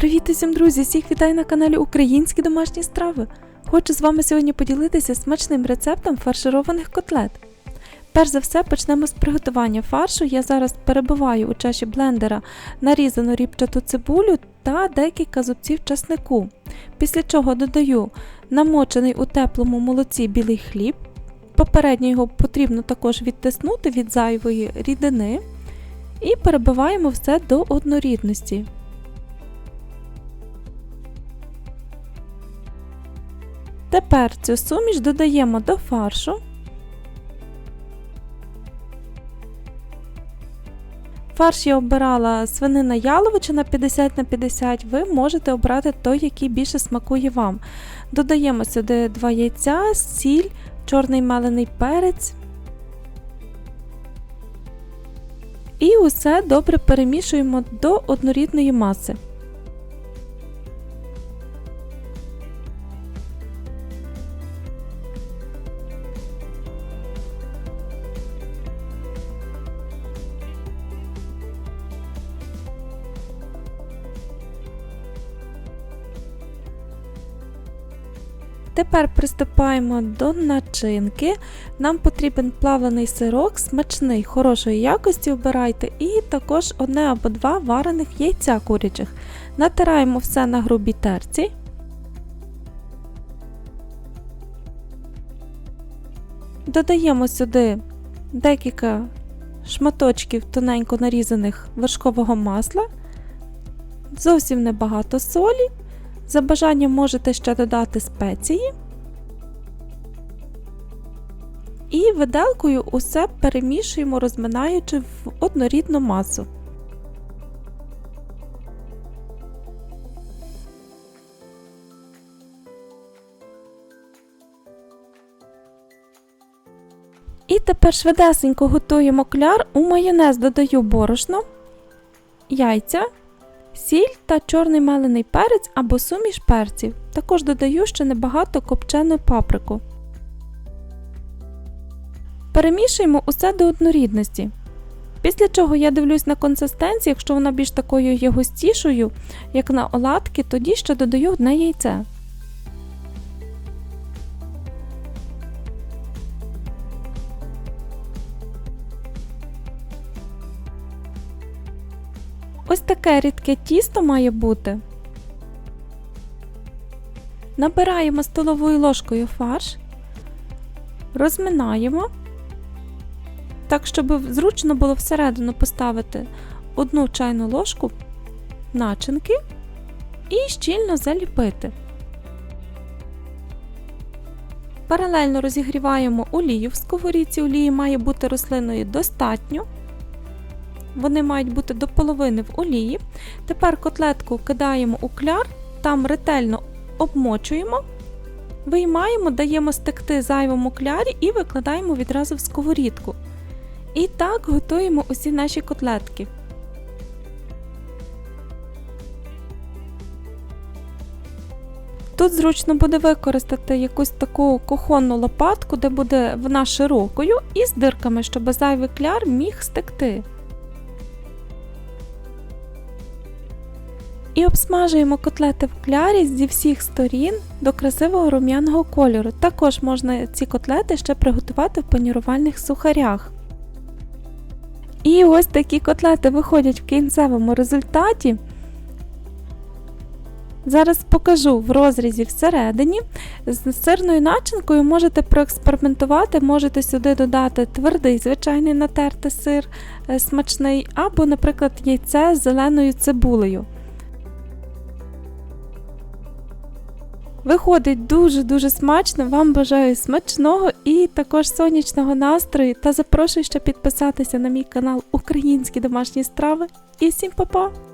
Привіт усім, друзі! Всіх вітаю на каналі Українські домашні страви. Хочу з вами сьогодні поділитися смачним рецептом фаршированих котлет. Перш за все почнемо з приготування фаршу. Я зараз перебиваю у чаші блендера нарізану ріпчату цибулю та декілька зубців часнику. Після чого додаю намочений у теплому молоці білий хліб. Попередньо його потрібно також відтиснути від зайвої рідини. І перебиваємо все до однорідності. Тепер цю суміш додаємо до фаршу. Фарш я обирала свинина яловичина 50 на 50, ви можете обрати той, який більше смакує вам. Додаємо сюди 2 яйця, сіль, чорний мелений перець. І усе добре перемішуємо до однорідної маси. Тепер приступаємо до начинки. Нам потрібен плавлений сирок, смачний, хорошої якості обирайте, і також одне або два варених яйця курячих. Натираємо все на грубій терці. Додаємо сюди декілька шматочків тоненько нарізаних вершкового масла, зовсім небагато солі. За бажанням можете ще додати спеції. І виделкою усе перемішуємо, розминаючи в однорідну масу. І тепер швидесенько готуємо кляр. У майонез додаю борошно, яйця сіль та чорний мелений перець або суміш перців. Також додаю ще небагато копчену паприку. Перемішуємо усе до однорідності. Після чого я дивлюсь на консистенцію, якщо вона більш такою є густішою, як на оладки, тоді ще додаю одне яйце. Ось таке рідке тісто має бути. Набираємо столовою ложкою фарш, розминаємо, так, щоб зручно було всередину поставити одну чайну ложку начинки і щільно заліпити. Паралельно розігріваємо олію в сковорідці, олії має бути рослиною достатньо. Вони мають бути до половини в олії. Тепер котлетку кидаємо у кляр, там ретельно обмочуємо, виймаємо, даємо стекти зайвому клярі і викладаємо відразу в сковорідку. І так готуємо усі наші котлетки. Тут зручно буде використати якусь таку кухонну лопатку, де буде вона широкою, і з дирками, щоб зайвий кляр міг стекти. І обсмажуємо котлети в клярі зі всіх сторін до красивого рум'яного кольору. Також можна ці котлети ще приготувати в панірувальних сухарях. І ось такі котлети виходять в кінцевому результаті. Зараз покажу в розрізі всередині. З сирною начинкою можете проекспериментувати, можете сюди додати твердий, звичайний натертий сир смачний, або, наприклад, яйце з зеленою цибулею. Виходить дуже-дуже смачно. Вам бажаю смачного і також сонячного настрою. Та запрошую ще підписатися на мій канал Українські домашні страви. І всім па-па!